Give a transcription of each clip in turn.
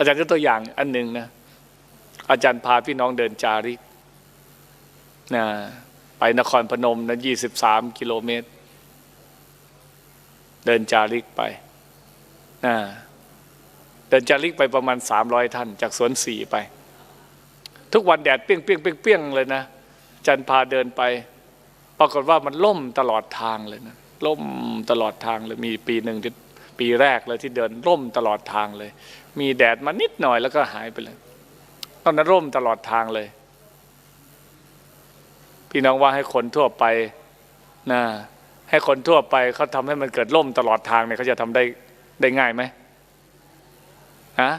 อาจารย์ก็ตัวอย่างอันหนึ่งนะอาจารย์พาพี่น้องเดินจาริกนะไปนครพนมนะยี่สิบสามกิโลเมตร เดินจาริกไปนะเดินจาริกไปประมาณสามร้อยท่าน จากสวนสี่ไป ทุกวันแดดเปี้ยงเปี้ยงเปี้ยงเปี้ยงเลยนะอาจันพาเดินไป ปรากฏว่ามันล่มตลอดทางเลยนะล่มตลอดทางเลยมีปีหนึ่งที่ปีแรกเลยที่เดินร่มตลอดทางเลย มีแดดมานิดหน่อยแล้วก็หายไปเลยตอนนั้นร่มตลอดทางเลย พี่น้องว่าให้คนทั่วไปนะให้คนทั่วไปเขาทำให้มันเกิดร่มตลอดทางเนี่ยเขาจะทำได้ได้ง่ายไหมฮะ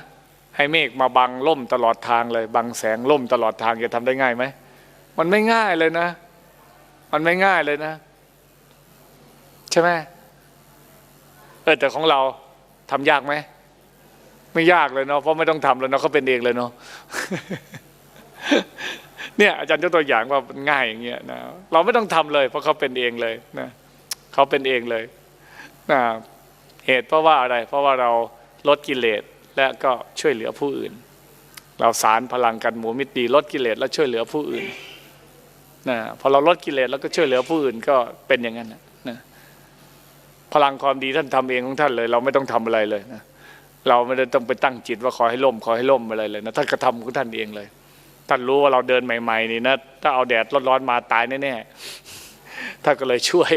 ให้เมฆมาบังร่มตลอดทางเลย บังแสงร่มตลอดทางจะทำได้ง่ายไหมมันไม่ง่ายเลยนะ มันไม่ง่ายเลยนะ ใช่ไหมเออแต่ของเราทำยากไหม ไม่ยากเลยเนาะเพราะไม่ต้องทำเลยเนาะเขาเป็นเองเลยเนาะเนี่ยอาจารย์ยกตัวอย่างว่าง่ายอย่างเงี้ยนะเราไม่ต้องทำเลย เพราะเขาเป็นเองเลยนะเขาเป็นเองเลยนะเหตุเพราะว่าอะไร เพราะว่าเราลดกิเลสและก็ช่วยเหลือผู้อื่น เราสารพลังกันหมูมิตรดีลดกิเลสและช่วยเหลือผู้อื่นนะพอเราลดกิเลสแล้วก็ช่วยเหลือผู้อื่นก็เป็นอย่างนั้นนะนะพลังความดีท่านทำเองของท่านเลย เราไม่ต้องทำอะไรเลยนะ เราไม่ได้ต้องไปตั้งจิตว่าขอให้ล่มขอให้ล่มอะไรเลยนะท่านกระทำของท่านเองเลย ท่านรู้ว่าเราเดินใหม่ ๆ นี่นะถ้าเอาแดดร้อนๆมาตายแน่ๆท่านก็เลยช่วย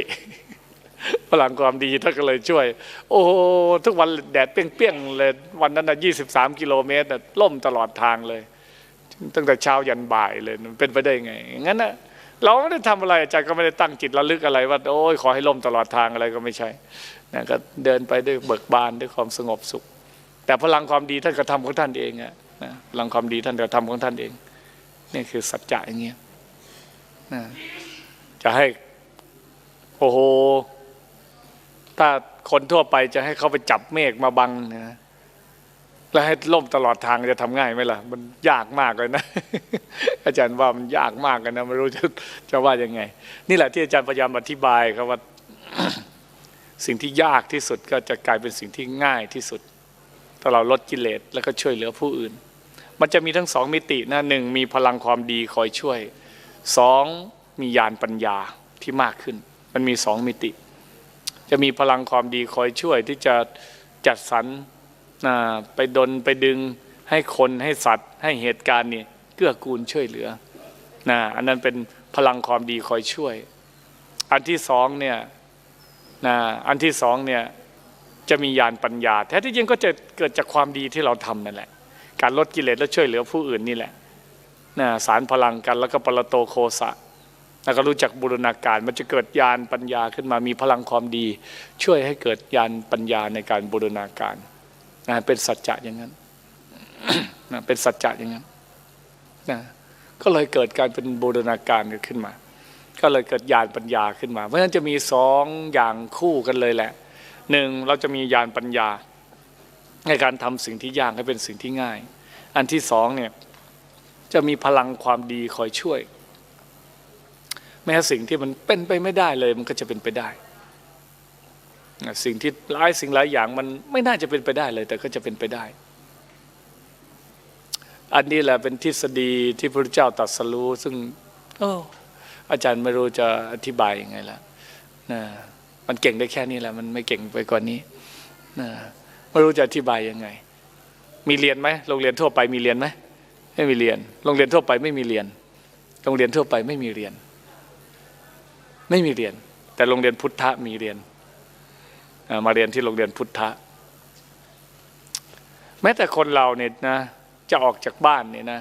พลังความดีท่านก็เลยช่วย โอ้ทุกวันแดดเปี้ยงๆเลยวันนั้นนะยี่สิบสามกิโลเมตรน่ะล่มตลอดทางเลย ตั้งแต่เช้ายันบ่ายเลยมันเป็นไปได้ไงงั้นนะเราไม่ได้ทำอะไรอาจารย์ก็ไม่ได้ตั้งจิตระลึกอะไรว่าโอ้ยขอให้ล่มตลอดทางอะไรก็ไม่ใช่นะก็เดินไปด้วยเบิกบานด้วยความสงบสุข แต่พลังความดีท่านกระทำของท่านเองอะนะพลังความดีท่านกระทำของท่านเองนี่คือสัจจะอย่างเงี้ยนะจะให้โอ้โหถ้าคนทั่วไปจะให้เขาไปจับเมฆมาบังนะแล้วให้ล่มตลอดทางจะทำง่ายไหมล่ะ มันยากมากเลยนะ อาจารย์ว่ามันยากมากเลยนะไม่รู้จะจะว่ายังไง นี่แหละที่อาจารย์พยายามอธิบายครับว่า สิ่งที่ยากที่สุดก็จะกลายเป็นสิ่งที่ง่ายที่สุด ถ้าเราลดกิเลสแล้วก็ช่วยเหลือผู้อื่น มันจะมีทั้งสองมิตินะหนึ่งมีพลังความดีคอยช่วยสองมีญาณปัญญาที่มากขึ้น มันมีสองมิติ จะมีพลังความดีคอยช่วยที่จะจัดสรรไปดนไปดึงให้คนให้สัตว์ ให้เหตุการณ์เนี่ยเกื้อกูลช่วยเหลือนะอันนั้นเป็นพลังความดีคอยช่วย อันที่สองเนี่ยนะอันที่สองเนี่ย จะมีญาณปัญญา แท้ที่จริงก็จะเกิดจากความดีที่เราทำนั่นแหละ การลดกิเลสและช่วยเหลือผู้อื่นนี่แหละนะสารพลังกันแล้วก็ปรโตโคสะแล้วก็รู้จักบูรณาการมันจะเกิดญาณปัญญาขึ้นมามีพลังความดี ช่วยให้เกิดญาณปัญญาในการบูรณาการนะเป็นสัจจะอย่างนั้นนะเป็นสัจจะอย่างนั้นนะก็เลยเกิดการเป็นบูรณาการขึ้นมา ก็เลยเกิดญาณปัญญาขึ้นมา เพราะฉะนั้นจะมีสองอย่างคู่กันเลยแหละ หนึ่งเราจะมีญาณปัญญา ในการทำสิ่งที่ยากให้เป็นสิ่งที่ง่าย อันที่สองเนี่ยจะมีพลังความดีคอยช่วย แม้สิ่งที่มันเป็นไปไม่ได้เลย มันก็จะเป็นไปได้สิ่งที่หลายสิ่งหลายอย่างมันไม่น่าจะเป็นไปได้เลย แต่ก็จะเป็นไปได้ อันนี้แหละเป็นทฤษฎีที่พระเจ้าตรัสรู้ซึ่ง โอ้อาจารย์ไม่รู้จะอธิบายยังไงละนะ มันเก่งได้แค่นี้แหละ มันไม่เก่งไปกว่านี้นะไม่รู้จะอธิบายยังไง มีเรียนไหมโรงเรียนทั่วไปมีเรียนไหมไม่มีเรียน โรงเรียนทั่วไปไม่มีเรียน โรงเรียนทั่วไปไม่มีเรียน ไม่มีเรียน แต่โรงเรียนพุทธะมีเรียน มาเรียนที่โรงเรียนพุทธะ แม้แต่คนเราเนี่ยนะ จะออกจากบ้านเนี่ยนะ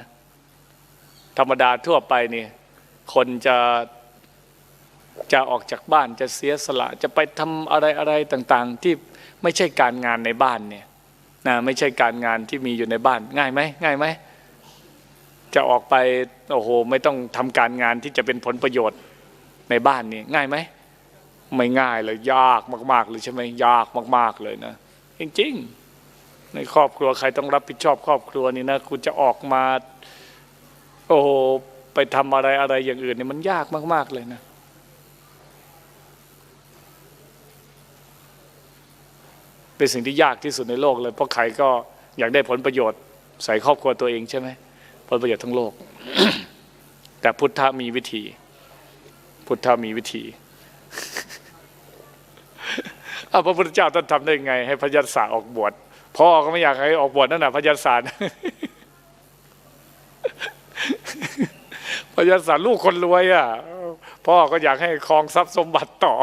ธรรมดาทั่วไปเนี่ยคนจะ จะออกจากบ้านจะเสียสละจะไปทำอะไรอะไรต่างๆ ที่ไม่ใช่การงานในบ้านเนี่ยนะไม่ใช่การงานที่มีอยู่ในบ้านง่ายไหมง่ายไหมจะออกไปโอ้โหไม่ต้องทำการงานที่จะเป็นผลประโยชน์ในบ้านนี่ง่ายไหมไม่ง่ายเลยยากมากๆเลยใช่ไหมยากมาก ๆเลยนะจริงๆ ในครอบครัวใครต้องรับผิดชอบครอบครัวนี่นะคุณจะออกมา โอ้โหไปทำอะไรอะไรอย่างอื่นนี่มันยากมาก ๆเลยนะ เป็นสิ่งที่ยากที่สุดในโลกเลยเพราะใครก็อยากได้ผลประโยชน์ ใส่ครอบครัวตัวเองใช่ไหมผลประโยชน์ทั้งโลก แต่พุทธะมีวิธี พุทธะมีวิธีอ้าวพระพุทธเจ้าท่านทำได้ไง ให้พระยศออกบวชพ่อก็ไม่อยากให้ออกบวชนั่นน่ะพระยศพระยศลูกคนรวยอะพ่อก็อยากให้ครองทรัพย์สมบัติต่อ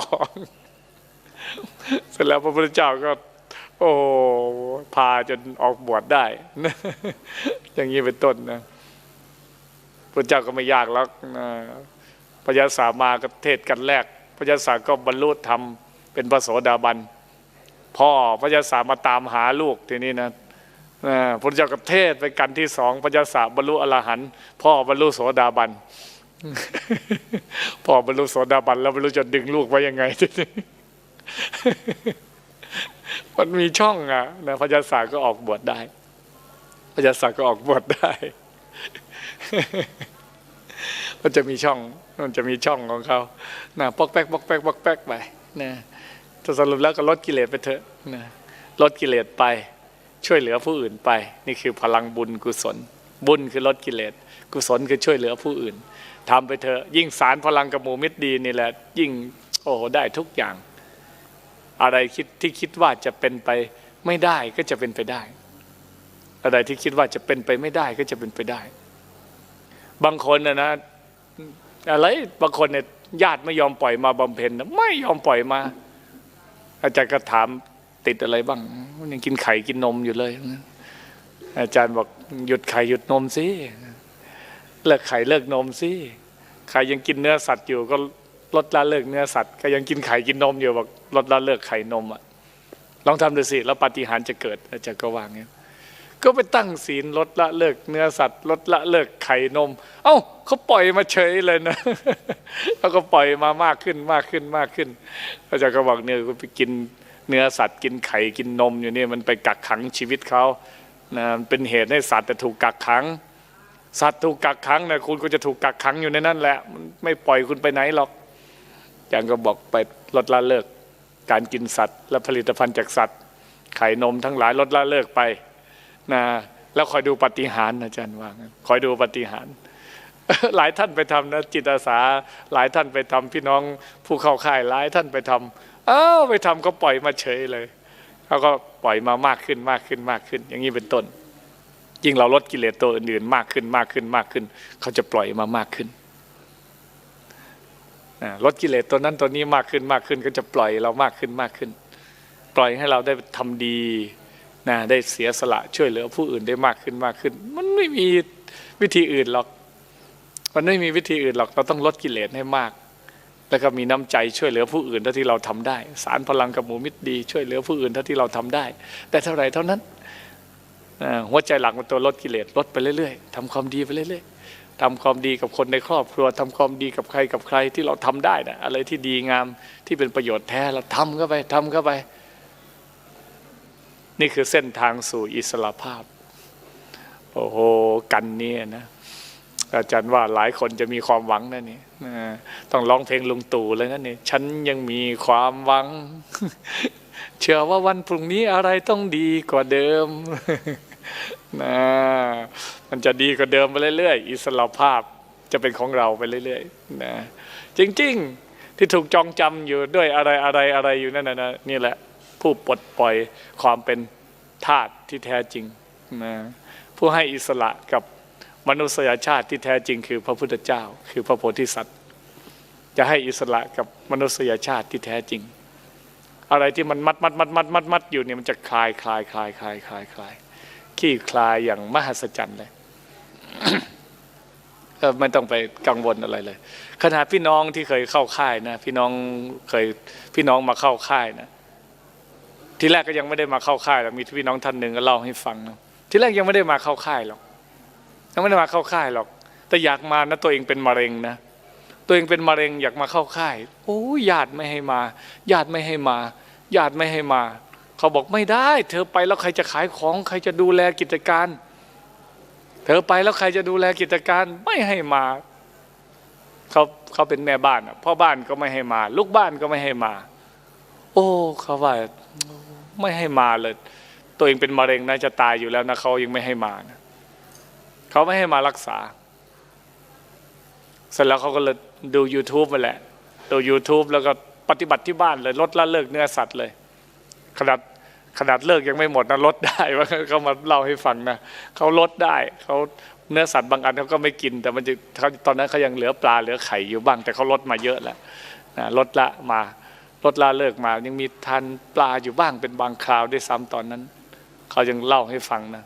เสร็จแล้วพระพุทธเจ้าก็ โอ้พาจนออกบวชได้ อย่างนี้เป็นต้นนะพระเจ้าก็ไม่ยากแล้วนะพระยาสามาก็เทศกันแรก พระยาสาก็บรรลุธรรมเป็นพระโสดาบัน พ่อพระยาสามาตามหาลูกทีนี้นะพระเจ้าก็เทศไปกันที่สองพระยาสาบรรลุอรหันต์พ่อบรรลุโสดาบันพ่อบรรลุโสดาบันแล้วไม่รู้จะดึงลูกไว้ยังไง มันมีช่องอะนะพระยาศาก็ออกบวชได้พระยาศาก็ออกบวชได้ มันจะมีช่องมันจะมีช่องของเขานะปอกแป๊กปอกแป๊กปอกแป๊กไปนะจะสรุปแล้วก็ลดกิเลสไปเถอะนะลดกิเลสไป ช่วยเหลือผู้อื่นไป นี่คือพลังบุญกุศล บุญคือลดกิเลสกุศลคือช่วยเหลือผู้อื่นทำไปเถอะยิ่งสารพลังกับหมูมิตรดีนี่แหละ ยิ่งโอ้โหได้ทุกอย่าง อะไรคิดที่คิดว่าจะเป็นไปไม่ได้ก็จะเป็นไปได้ อะไรที่คิดว่าจะเป็นไปไม่ได้ก็จะเป็นไปได้ บางคนนะนะอะไรบางคนเนี่ยญาติไม่ยอมปล่อยมาบำเพ็ญนะไม่ยอมปล่อยมา อาจารย์ก็ถามติดอะไรบ้างยังกินไข่กินนมอยู่เลย อาจารย์บอกหยุดไข่หยุดนมสิเลิกไข่เลิกนมสิใครยังกินเนื้อสัตว์อยู่ก็ ลดละเลิกเนื้อสัตว์ก็ยังกินไข่กินนมอยู่บอกลดละเลิกไข่นมอะลองทำดูสิแล้วปฏิหารจะเกิดอาจารย์ก็วางเงี้ยก็ไปตั้งศีลลดละเลิกเนื้อสัตว์ลดละเลิกไข่นม เอ้าเขาปล่อยมาเฉยเลยนะแล้วก็ปล่อยมามากขึ้นมากขึ้นมากขึ้นอาจารย์ก็บอกเนี่ยก็ไปกินเนื้อสัตว์กินไข่กินนมอยู่เนี่ยมันไปกักขังชีวิตเขานะมันเป็นเหตุให้สัตว์แต่ถูกกักขัง สัตว์ถูกกักขังนะคุณก็จะถูกกักขังอยู่ในนั่นแหละมันไม่ปล่อยคุณไปไหนหรอก อย่างก็บอกไปลดละเลิก การกินสัตว์ และผลิตภัณฑ์จากสัตว์ ไข่นมทั้งหลายลดละเลิกไปนะแล้วคอยดูปฏิหารอาจารย์ว่างคอยดูปฏิหารหลายท่านไปทำนะจิตอาสา หลายท่านไปทำพี่น้องผู้เข้าค่ายหลายท่านไปทำอ้าวไปทำก็ปล่อยมาเฉยเลยเขาก็ปล่อยมามากขึ้นมากขึ้นมากขึ้น อย่างนี้เป็นต้น ยิ่งเราลดกิเลสตัวอื่นๆมากขึ้นมากขึ้นมากขึ้น เขาจะปล่อยมามากขึ้น ลดกิเลสตัวนั้นตัวนี้มากขึ้นมากขึ้นก็จะปล่อยเรามากขึ้นมากขึ้น ปล่อยให้เราได้ทำดีนะได้เสียสละช่วยเหลือผู้อื่นได้มากขึ้นมากขึ้น มันไม่มีวิธีอื่นหรอก มันไม่มีวิธีอื่นหรอกเราต้องลดกิเลสให้มาก แล้วก็มีน้ำใจช่วยเหลือผู้อื่นเท่าที่เราทำได้ สารพลังกับหมูมิตรดี ช่วยเหลือผู้อื่นเท่าที่เราทำได้ แต่เท่าไรเท่านั้นหัวใจหลักมันตัวลดกิเลสลดไปเรื่อยๆทำความดีไปเรื่อยๆ ทำความดีกับคนในครอบครัวทำความดีกับใครกับใครที่เราทำได้นะอะไรที่ดีงามที่เป็นประโยชน์แท้เราทำเข้าไปทำเข้าไป นี่คือเส้นทางสู่อิสระภาพ โอ้โหกันเนี่ยนะอาจารย์ว่าหลายคนจะมีความหวังนะนี่ต้องร้องเพลงลุงตู่เลยนะนี่ฉันยังมีความหวัง เชื่อว่าวันพรุ่งนี้อะไรต้องดีกว่าเดิม นะมันจะดีกว่าเดิมไปเรื่อยๆ อิสระภาพจะเป็นของเราไปเรื่อยๆนะจริงๆที่ถูกจองจำอยู่ด้วยอะไรอะไรอะไรอยู่นั่นนะนี่แหละ ผู้ปลดปล่อยความเป็นทาสที่แท้จริงนะผู้ให้อิสระกับมนุษยชาติที่แท้จริง คือพระพุทธเจ้า คือพระโพธิสัตว์ จะให้อิสระกับมนุษยชาติที่แท้จริง อะไรที่มันมัดมัดมัดมัดมัดมัดอยู่เนี่ยมันจะคลายคลายคลายคลายคลายคลาย ขี้คลายอย่างมหัศจรรย์เลยไม่ต้องไปกังวลอะไรเลย ขนาดพี่น้องที่เคยเข้าค่ายนะพี่น้องเคยพี่น้องมาเข้าค่ายนะทีแรกก็ยังไม่ได้มาเข้าค่ายหรอกมีพี่น้องท่านหนึ่งก็เล่าให้ฟังนะทีแรกยังไม่ได้มาเข้าค่ายหรอกยังไม่ได้มาเข้าค่ายหรอก แต่อยากมานะตัวเองเป็นมะเร็งนะตัวเองเป็นมะเร็งอยากมาเข้าค่าย โอ้ญาติไม่ให้มาญาติไม่ให้มาญาติไม่ให้มา เขาบอกไม่ได้ เธอไปแล้วใครจะขายของ ใครจะดูแลกิจการ เธอไปแล้วใครจะดูแลกิจการไม่ให้มาเขาเขาเป็นแม่บ้านพ่อบ้านก็ไม่ให้มา ลูกบ้านก็ไม่ให้มา โอ้เขาว่าไม่ให้มาเลย ตัวเองเป็นมะเร็งนะจะตายอยู่แล้วนะเขายังไม่ให้มานะเขาไม่ให้มารักษา เสร็จแล้วเขาก็เลยดู YouTube ไปแหละดู YouTube แล้วก็ปฏิบัติที่บ้านเลยลดละเลิกเนื้อสัตว์เลยขนาด ขนาดเลิกยังไม่หมดนะลดได้ว่าเขามาเล่าให้ฟังนะเขาลดได้เขาเนื้อสัตว์บางอันเขาก็ไม่กิน แต่มันจะเขาตอนนั้นเขายังเหลือปลาเหลือไข่อยู่บ้าง แต่เขาลดมาเยอะแล้วนะลดละมาลดละเลิกมา ยังมีทานปลาอยู่บ้างเป็นบางคราวด้วยซ้ำตอนนั้นเขายังเล่าให้ฟังนะ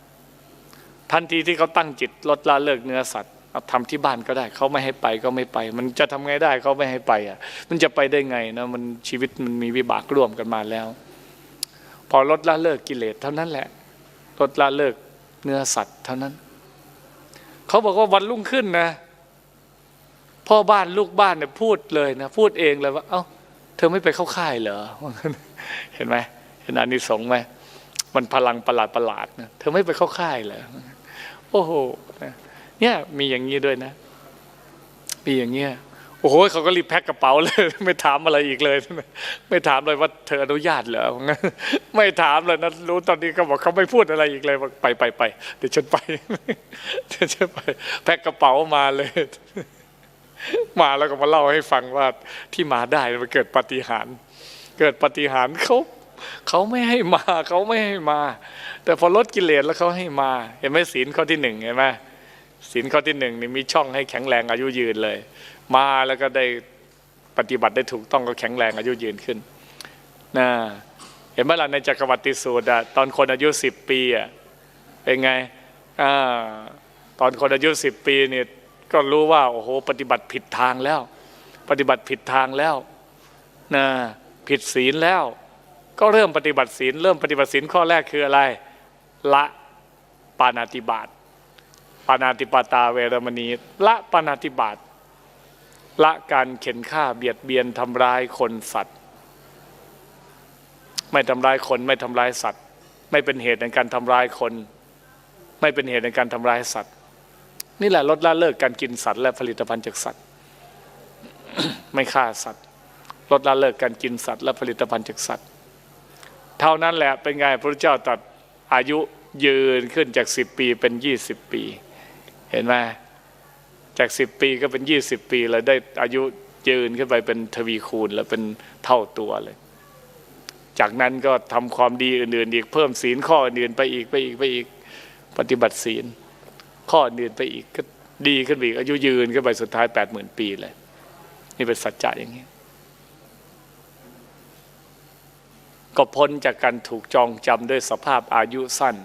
ทันทีที่เขาตั้งจิตลดละเลิกเนื้อสัตว์เอาทำที่บ้านก็ได้เขาไม่ให้ไปก็ไม่ไป มันจะทำไงได้เขาไม่ให้ไปอะมันจะไปได้ไงนะมันชีวิตมันมีวิบากร่วมกันมาแล้ว อลดละเลิกกิเลสเท่านั้นแหละ ลดละเลิกเนื้อสัตว์เท่านั้น เขาบอกว่าวันรุ่งขึ้นนะพ่อบ้านลูกบ้านเนี่ยพูดเลยนะพูดเองเลยว่า เอ้าเธอไม่ไปเข้าค่ายเหรอเห็นไหมเห็นอานิสงส์ไหมมันพลังประหลาดประหลาดนะเธอไม่ไปเข้าค่ายเหรอโอ้โหเนี่ยมีอย่างนี้ด้วยนะมีอย่างเงี้ย โอ้โหเขาก็รีบแพ็คกระเป๋าเลย ไม่ถามอะไรอีกเลย ไม่ถามเลยว่าเธออนุญาตเหรอไม่ถามเลยนะรู้ตอนนี้เขาบอกเขาไม่พูดอะไรอีกเลยบอกไปไปไปเดี๋ยวฉันไปเดี๋ยวฉันไป แพ็คกระเป๋ามาเลย มาแล้วก็มาเล่าให้ฟังว่าที่มาได้มันเกิดปฏิหาร เกิดปฏิหารเขาเขาไม่ให้มาเขาไม่ให้มา แต่พอลดกิเลสแล้วเขาให้มา เห็นไหมศีลข้อที่หนึ่งเห็นไหม ศีลข้อที่หนึ่งนี่มีช่องให้แข็งแรงอายุยืนเลย มาแล้วก็ได้ปฏิบัติได้ถูกต้องก็แข็งแรงอายุยืนขึ้นนะเห็นไหมล่ะในจักรวรรดิสูตรอะตอนคนอายุสิบปีอะเป็นไงอตอนคนอายุสิบปีเนี่ยก็รู้ว่าโอ้โหปฏิบัติผิดทางแล้ว ปฏิบัติผิดทางแล้วนะผิดศีลแล้ว ก็เริ่มปฏิบัติศีล เริ่มปฏิบัติศีลข้อแรกคืออะไร ละปานาติบาต ปานาติปาตาเวรมณี ละปานาติบาตละการเข็นฆ่าเบียดเบียนทำร้ายคนสัตว์ ไม่ทำร้ายคนไม่ทำร้ายสัตว์ ไม่เป็นเหตุในการทำร้ายคน ไม่เป็นเหตุในการทำร้ายสัตว์ นี่แหละลดละเลิกการกินสัตว์และผลิตภัณฑ์จากสัตว์ ไม่ฆ่าสัตว์ ลดละเลิกการกินสัตว์และผลิตภัณฑ์จากสัตว์ เท่านั้นแหละเป็นไงพระเจ้าตรัสอายุยืนขึ้นจากสิบปีเป็นยี่สิบปี เห็นไหมจากสิบปีก็เป็นยี่สิบปีแล้วได้อายุยืนขึ้นไปเป็นทวีคูณแล้วเป็นเท่าตัวเลย จากนั้นก็ทำความดีอื่นๆอีกเพิ่มศีลข้ออื่นไปอีกไปอีกไปอีกปฏิบัติศีล ข้ออื่นไปอีกก็ดีขึ้นไปอีก อายุยืนขึ้นไปสุดท้ายแปดหมื่นปีเลย นี่เป็นสัจจะอย่างนี้ก็พ้นจากการถูกจองจำด้วยสภาพอายุสั้น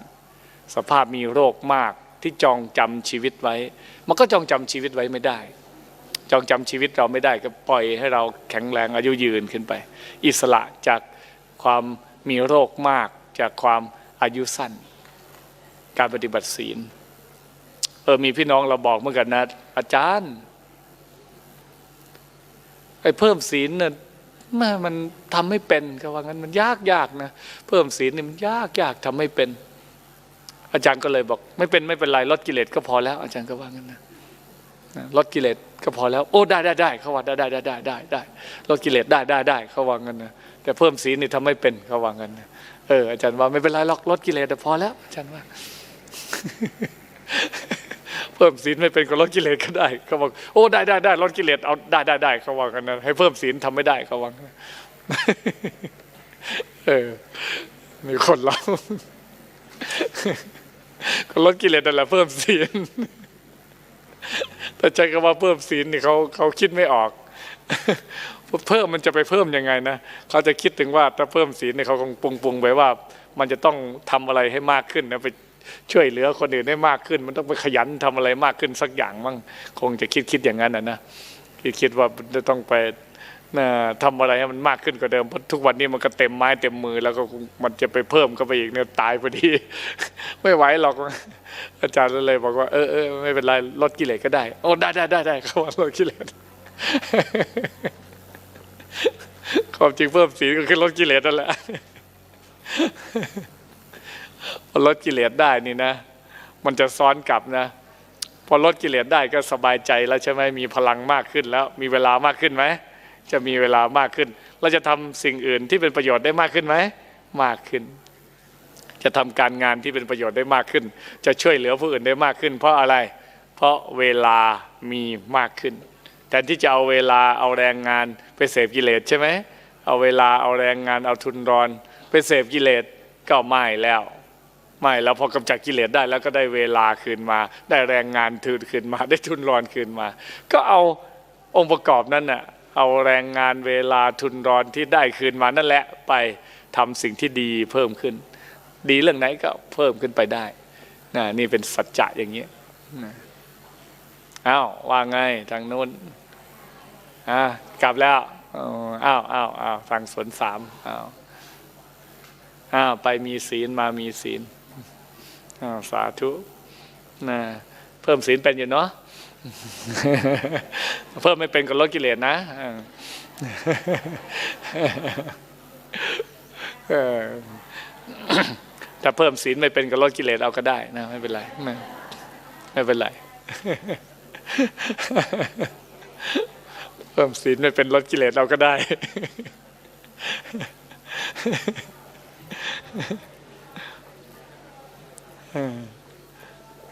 สภาพมีโรคมาก ที่จองจำชีวิตไว้ มันก็จองจำชีวิตไว้ไม่ได้ จองจำชีวิตเราไม่ได้ก็ปล่อยให้เราแข็งแรงอายุยืนขึ้นไป อิสระจากความมีโรคมาก จากความอายุสั้น การปฏิบัติศีลเออมีพี่น้องเราบอกเหมือนกันนะ อาจารย์ไอ้เพิ่มศีลเนี่ยแม่มันทำไม่เป็นก็ว่างั้นมันยากยากนะ เพิ่มศีลเนี่ยมันยากยากทำไม่เป็น อาจารย์ก็เลยบอก ไม่เป็นไม่เป็นไรลดกิเลสก็พอแล้ว อาจารย์ก็ว่างั้นนะลดกิเลสก็พอแล้ว โอ้ได้ได้ได้เขาว่าได้ได้ได้ได้ได้ได้ลดกิเลสได้ได้ได้เขาว่างั้นนะแต่เพิ่มศีลนี่ทำไม่เป็นเขาว่างั้นนะเอออาจารย์ว่าไม่เป็นไรหรอกลดกิเลสแต่พอแล้ว อาจารย์ว่าเพิ่มศีลไม่เป็นก็ลดกิเลสก็ได้เขาบอกโอ้ได้ได้ได้ลดกิเลสเอาได้ได้ได้เขาว่ากันนะให้เพิ่มศีลทำไม่ได้เขาว่ากันเออมีคนเรา ก็ลดกิเลสนั่นแหละเพิ่มศีลแต่ใจก็ว่าเพิ่มศีลนี่เขาเขาคิดไม่ออกเพิ่มมันจะไปเพิ่มยังไงนะเขาจะคิดถึงว่าถ้าเพิ่มศีลเนี่ยเขาคงปรุงปรุงไปว่า มันจะต้องทำอะไรให้มากขึ้นนะไปช่วยเหลือคนอื่นได้มากขึ้น มันต้องไปขยันทำอะไรมากขึ้นสักอย่างมั่งคงจะคิดคิดอย่างนั้นนะนะคิดคิดว่าจะต้องไป ทำอะไรให้มันมากขึ้นกว่าเดิมเพราะทุกวันนี้มันก็เต็มไม้เต็มมือ แล้วก็มันจะไปเพิ่มก็ไปอีกเนี่ยตายพอดี ไม่ไหวหรอกอาจารย์เลยบอกว่าเออเออไม่เป็นไรลดกิเลสก็ได้โอ้ได้ได้ได้ได้เขาว่าลดกิเลสความจริงเพิ่มศีลก็คือลดกิเลสนั่นแหละพอลดกิเลสได้นี่นะ มันจะซ้อนกลับนะพอลดกิเลสได้ก็สบายใจแล้วใช่ไหมมีพลังมากขึ้นแล้ว มีเวลามากขึ้นไหม จะมีเวลามากขึ้น เราจะทำสิ่งอื่นที่เป็นประโยชน์ได้มากขึ้นไหมมากขึ้น จะทำการงานที่เป็นประโยชน์ได้มากขึ้น จะช่วยเหลือผู้อื่นได้มากขึ้น เพราะอะไร เพราะเวลามีมากขึ้นแทนที่จะเอาเวลาเอาแรงงานไปเสพกิเลสใช่ไหมเอาเวลาเอาแรงงานเอาทุนรอน ไปเสพกิเลสก็ไม่แล้วไม่แล้วพอกำจัดกิเลสได้แล้วก็ได้เวลาคืนมา ได้แรงงานทืนคืนมา ได้ทุนรอนคืนมา ก็เอาองค์ประกอบนั้นน่ะ เอาแรงงานเวลาทุนรอนที่ได้คืนมานั่นแหละไปทำสิ่งที่ดีเพิ่มขึ้น ดีเรื่องไหนก็เพิ่มขึ้นไปได้นะนี่เป็นสัจจะอย่างนี้อ้าวว่าไงทางนู้นอ่ากลับแล้วอ้าวอ้าวอ้าวทางสวนสามอ้าวอ้าวไปมีศีลมามีศีลอ้าวสาธุนะเพิ่มศีลเป็นอยู่เนาะ เพิ่มไม่เป็นก็ลดกิเลสนะอ่เออถ้าเพิ่มศีลไม่เป็นก็ลดกิเลสเอาก็ได้นะไม่เป็นไรไม่ไม่เป็นไรเพิ่มศีลไม่เป็นลดกิเลสเอาก็ได้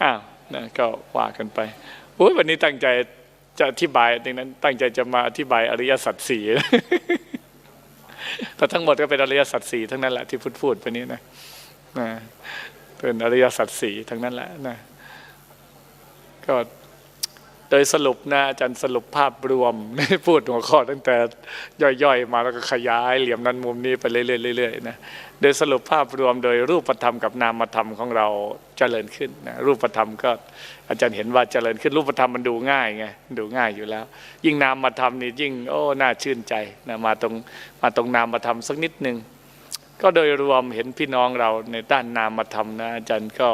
อ้าวนะก็ว่ากันไป โอ้ยวันนี้ตั้งใจจะอธิบายดังนั้น ตั้งใจจะมาอธิบายอริยสัจสี่แต่ทั้งหมดก็เป็นอริยสัจสี่ทั้งนั้นแหละที่พูดพูดไปนี้นะนะเป็นอริยสัจสี่ทั้งนั้นแหละนะก็โดยสรุปนะอาจารย์สรุปภาพรวมพูดหัวข้อตั้งแต่ย่อยๆ มาแล้วก็ขยายเหลี่ยมนั้นมุมนี้ไปเรื่อยๆเรื่อยๆนะโดยสรุปภาพรวมโดยรูปธรรมกับนามธรรมของเราเจริญขึ้นนะรูปธรรมก็ อาจารย์เห็นว่าเจริญขึ้นรูปธรรมมันดูง่ายไงดูง่ายอยู่แล้ว ยิ่งนามธรรมนี่ยิ่งโอ้น่าชื่นใจนะมาตรงมาตรงนามธรรมสักนิดหนึ่งก็โดยรวมเห็นพี่น้องเราในด้านนามธรรมนะอาจารย์ก็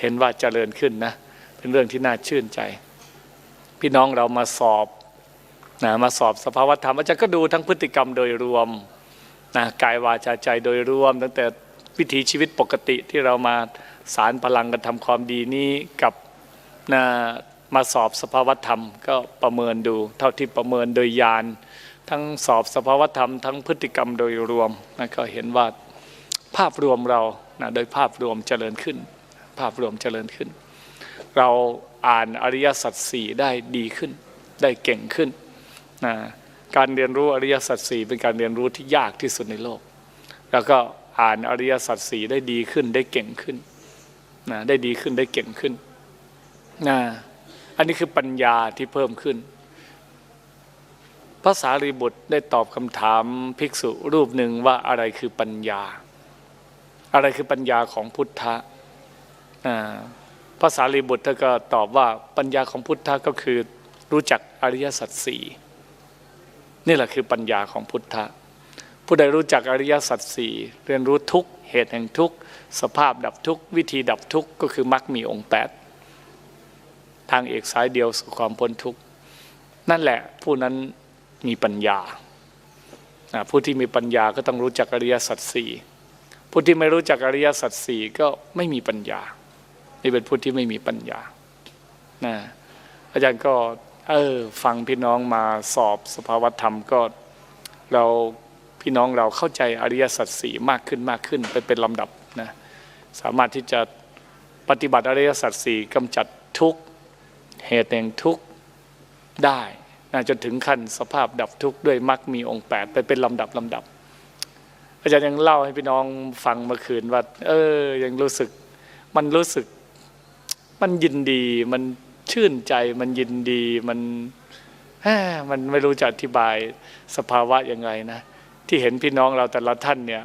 เห็นว่าเจริญขึ้นนะเป็นเรื่องที่น่าชื่นใจ พี่น้องเรามาสอบนะมาสอบสภาวธรรมอาจารย์ก็ดูทั้งพฤติกรรมโดยรวมนะกายวาจาใจโดยรวม ตั้งแต่วิถีชีวิตปกติที่เรามาสารพลังกันทำความดีนี้กับ นะมาสอบสภาวธรรม ก็ประเมินดู เท่าที่ประเมินโดยญาณทั้งสอบสภาวธรรมทั้งพฤติกรรมโดยรวมนะก็เห็นว่าภาพรวมเรานะโดยภาพรวมเจริญขึ้น ภาพรวมเจริญขึ้น เราอ่านอริยสัจสี่ได้ดีขึ้น ได้เก่งขึ้นนะการเรียนรู้อริยสัจสี่เป็นการเรียนรู้ที่ยากที่สุดในโลก แล้วก็อ่านอริยสัจสี่ได้ดีขึ้นได้เก่งขึ้นนะได้ดีขึ้นได้เก่งขึ้น นะอันนี้คือปัญญาที่เพิ่มขึ้น พระสารีบุตรได้ตอบคำถามภิกษุรูปหนึ่งว่าอะไรคือปัญญา อะไรคือปัญญาของพุทธะอ่าภาษาลีบุตรก็ตอบว่าปัญญาของพุทธะก็คือรู้จักอริยสัจสี่นี่แหละคือปัญญาของพุทธะผู้ใดรู้จักอริยสัจสี่เรียนรู้ทุกเหตุแห่งทุกสภาพดับทุกวิธีดับทุกก็คือมรรคมีองค์แปด ทางเอกสายเดียวสู่ความพ้นทุกข์นั่นแหละผู้นั้นมีปัญญาผู้ที่มีปัญญาก็ต้องรู้จักอริยสัจสี่ผู้ที่ไม่รู้จักอริยสัจสี่ก็ไม่มีปัญญา นี่เป็นผู้ที่ไม่มีปัญญานะอาจารย์ก็เออฟังพี่น้องมาสอบสภาวธรรมก็เราพี่น้องเราเข้าใจอริยสัจสี่มากขึ้นมากขึ้น ไปเป็นลำดับนะสามารถที่จะปฏิบัติอริยสัจสี่กำจัดทุก เหตุแห่งทุกข์ได้นะจนถึงขั้นสภาพดับทุกข์ด้วยมรรคมีองค์แปดไปเป็นลำดับลำดับ อาจารย์ยังเล่าให้พี่น้องฟังเมื่อคืนว่า เออ ยังรู้สึก มันรู้สึก มันยินดี มันชื่นใจ มันยินดี มันมันไม่รู้จะอธิบายสภาวะยังไงนะ ที่เห็นพี่น้องเราแต่ละท่านเนี่ย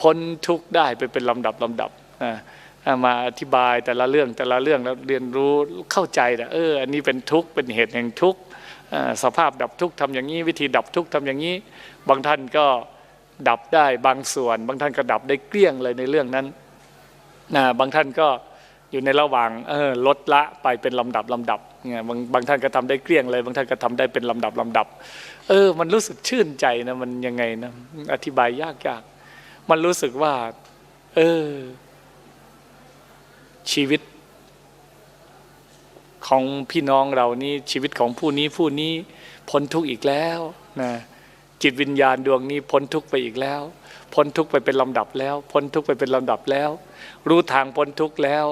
พ้นทุกข์ได้ไปเป็นลำดับลำดับ มาอธิบายแต่ละเรื่องแต่ละเรื่องแล้วเรียนรู้เข้าใจแต่เอออันนี้เป็นทุกข์เป็นเหตุแห่งทุกข์สภาพดับทุกข์ทำอย่างนี้ วิธีดับทุกข์ทำอย่างนี้ บางท่านก็ดับได้บางส่วน บางท่านก็ดับได้เกลี้ยงเลยในเรื่องนั้นนะบางท่านก็อยู่ในระหว่างเออลดละไปเป็นลำดับลำดับเงี้ยบางบางท่านก็ทำได้เกลี้ยงเลย บางท่านก็ทำได้เป็นลำดับลำดับ เออ มันรู้สึกชื่นใจนะมันยังไงนะอธิบายยากยากมันรู้สึกว่า เออ ชีวิตของพี่น้องเรานี่ชีวิตของผู้นี้ผู้นี้พ้นทุกข์อีกแล้วนะจิตวิญญาณดวงนี้พ้นทุกข์ไปอีกแล้ว พ้นทุกข์ไปเป็นลำดับแล้ว พ้นทุกข์ไปเป็นลำดับแล้ว รู้ทางพ้นทุกข์แล้ว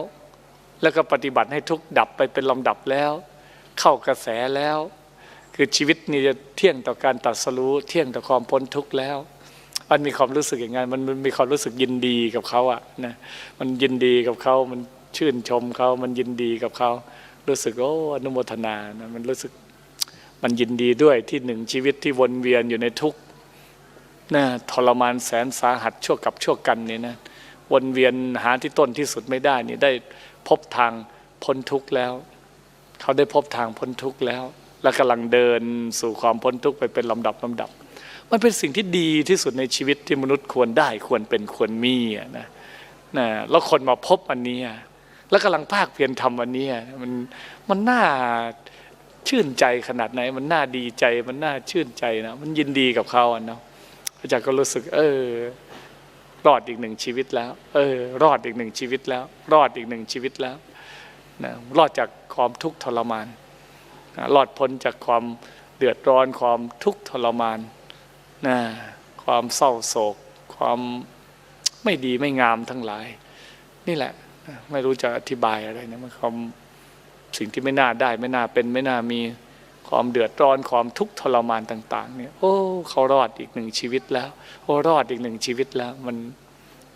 แล้วก็ปฏิบัติให้ทุกข์ดับไปเป็นลำดับแล้ว เข้ากระแสแล้ว คือชีวิตนี้จะเที่ยงต่อการตัดสรู้เที่ยงต่อความพ้นทุกข์แล้วมันมีความรู้สึกอย่างไงมันมันมีความรู้สึกยินดีกับเขาอะนะมันยินดีกับเขามัน ชื่นชมเขามันยินดีกับเขารู้สึกโอ้อนุโมทนานะมันรู้สึกมันยินดีด้วยที่หนึ่งชีวิตที่วนเวียนอยู่ในทุกข์นะทรมานแสนสาหัสชั่วกับชั่วกันนี่นะวนเวียนหาที่ต้นที่สุดไม่ได้นี่ได้พบทางพ้นทุกข์แล้ว เขาได้พบทางพ้นทุกข์แล้ว และกำลังเดินสู่ความพ้นทุกข์ไปเป็นลำดับลำดับ มันเป็นสิ่งที่ดีที่สุดในชีวิตที่มนุษย์ควรได้ควรเป็นควรมีนะนะแล้วคนมาพบอันนี้ แล้วกำลังภาคเพียรทำอันนี้มันมันน่าชื่นใจขนาดไหน มันน่าดีใจ มันน่าชื่นใจนะมันยินดีกับเขาอะเนาะอาจารย์ก็รู้สึก เออ รอดอีกหนึ่งชีวิตแล้ว เออ รอดอีกหนึ่งชีวิตแล้ว รอดอีกหนึ่งชีวิตแล้วนะรอดจากความทุกข์ทรมานนะรอดพ้นจากความเดือดร้อนความทุกข์ทรมานนะความเศร้าโศก ความไม่ดีไม่งามทั้งหลาย นี่แหละ ไม่รู้จะอธิบายอะไรนะมันความสิ่งที่ไม่น่าได้ไม่น่าเป็นไม่น่ามีความเดือดร้อนความทุกข์ทรมานต่าง ๆ เนี่ย โอ้เขารอดอีกหนึ่งชีวิตแล้ว โอ้รอดอีกหนึ่งชีวิตแล้ว มัน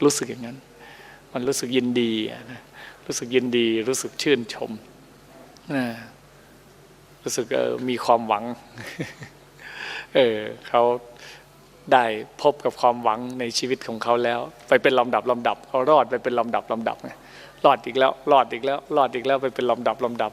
รู้สึกอย่างนั้น มันรู้สึกยินดีนะรู้สึกยินดีรู้สึกชื่นชมนะรู้สึกเออมีความหวัง เออเขาได้พบกับความหวังในชีวิตของเขาแล้ว ไปเป็นลำดับลำดับเขารอดไปเป็นลำดับลำดับไง รอดอีกแล้วรอดอีกแล้วรอดอีกแล้วไปเป็นลำดับลำดับ